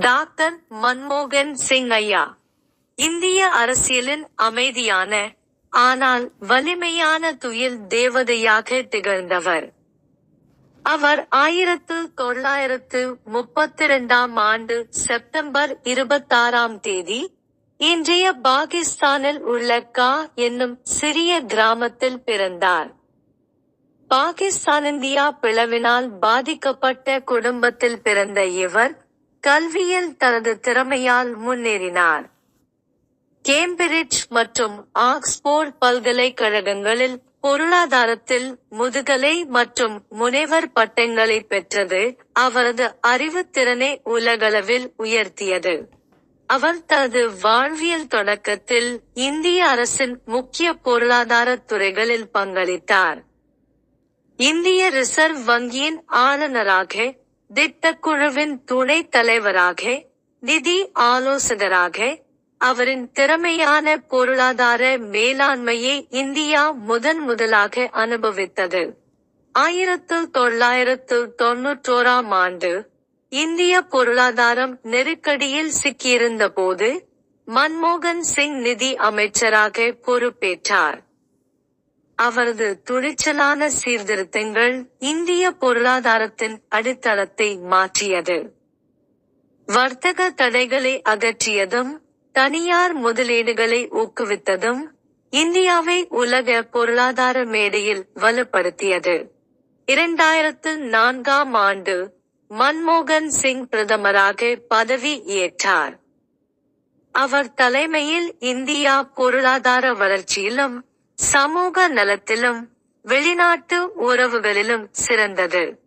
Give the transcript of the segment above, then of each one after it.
Doctor மன்மோகன் சிங் ஐயா இந்திய அரசியலின் அமைதியான ஆனால் வலிமையான துயில் தேவதையாக திகழ்ந்தவர். அவர் ஆயிரத்து தொள்ளாயிரத்து முப்பத்தி இரண்டாம் ஆண்டு செப்டம்பர் இருபத்தாறாம் தேதி இன்றைய பாகிஸ்தானில் உள்ள கா என்னும் சிறிய கிராமத்தில் பிறந்தார். பாகிஸ்தான் இந்தியா பிளவினால் பாதிக்கப்பட்ட குடும்பத்தில் பிறந்த இவர் கல்வியில் தனது திறமையால் முன்னேறினார். கேம்பிரிட்ஜ் மற்றும் ஆக்ஸ்போர்ட் பல்கலைக்கழகங்களில் பொருளாதாரத்தில் முதுகலை மற்றும் முனைவர் பட்டங்களை பெற்றது அவரது அறிவுத்திறனை உலகளவில் உயர்த்தியது. அவர் தனது வாழ்வியல் தொடக்கத்தில் இந்திய அரசின் முக்கிய பொருளாதார துறைகளில் பங்களித்தார். இந்திய ரிசர்வ் வங்கியின் ஆளுநராக திட்டக்குழுவின் துணைத் தலைவராக நிதி ஆலோசகராக அவரின் திறமையான பொருளாதார மேலாண்மையை இந்தியா முதன் முதலாக அனுபவித்தது. ஆயிரத்து தொள்ளாயிரத்து தொன்னூற்றோராம் ஆண்டு இந்திய பொருளாதாரம் நெருக்கடியில் சிக்கியிருந்த போது மன்மோகன் சிங் நிதி அமைச்சராக பொறுப்பேற்றார். அவரது துணிச்சலான சீர்திருத்தங்கள் இந்திய பொருளாதாரத்தின் அடித்தளத்தை மாற்றியது. வர்த்தக தடைகளை அகற்றியதும் தனியார் முதலீடுகளை ஊக்குவித்ததும் இந்தியாவை உலக பொருளாதார மேடையில் வலுப்படுத்தியது. இரண்டாயிரத்து நான்காம் ஆண்டு மன்மோகன் சிங் பிரதமராக பதவி ஏற்றார். அவர் தலைமையில் இந்தியா பொருளாதார வளர்ச்சியிலும் சமூக நலத்திலும் வெளிநாட்டு உறவுகளிலும் சிறந்தது.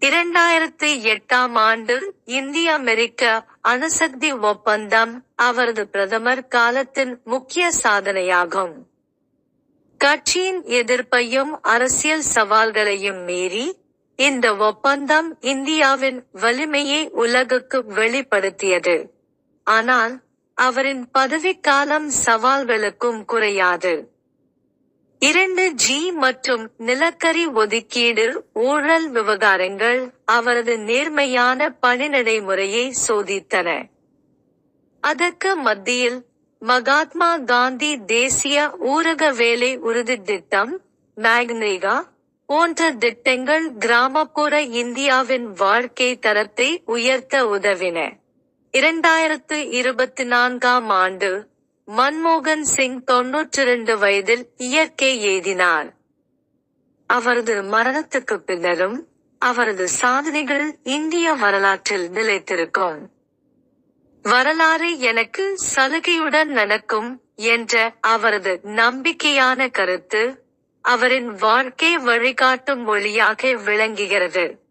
இரண்டாயிரத்தி எட்டாம் ஆண்டு இந்திய அமெரிக்க அணுசக்தி ஒப்பந்தம் அவரது பிரதமர் காலத்தின் முக்கிய சாதனையாகும். கட்சியின் எதிர்ப்பையும் அரசியல் சவால்களையும் மீறி இந்த ஒப்பந்தம் இந்தியாவின் வலிமையை உலகுக்கு வெளிப்படுத்தியது. ஆனால் அவரின் பதவிக்காலம் சவால்களுக்கும் குறையாது. இரண்டு ஜி மற்றும் நிலக்கரி ஒதுக்கீடு ஊழல் விவகாரங்கள் அவரது நேர்மையான பணி நடைமுறையை சோதித்தன. அதற்கு மத்தியில் மகாத்மா காந்தி தேசிய ஊரக வேலை உறுதி திட்டம் மேக்னேகா போன்ற திட்டங்கள் கிராமப்புற இந்தியாவின் வாழ்க்கை தரத்தை உயர்த்த உதவின. இரண்டாயிரத்து இருபத்தி நான்காம் ஆண்டு மன்மோகன் சிங் தொன்னூற்றி இரண்டு வயதில் இயற்கை எய்தினார் அவரது மரணத்துக்கு பின்னரும் அவரது சாதனைகள் இந்திய வரலாற்றில் நிலைத்திருக்கும். வரலாறு எனக்கு சலுகையுடன் நடக்கும் என்ற அவரது நம்பிக்கையான கருத்து அவரின் வாழ்க்கை வழிகாட்டும் மொழியாக விளங்குகிறது.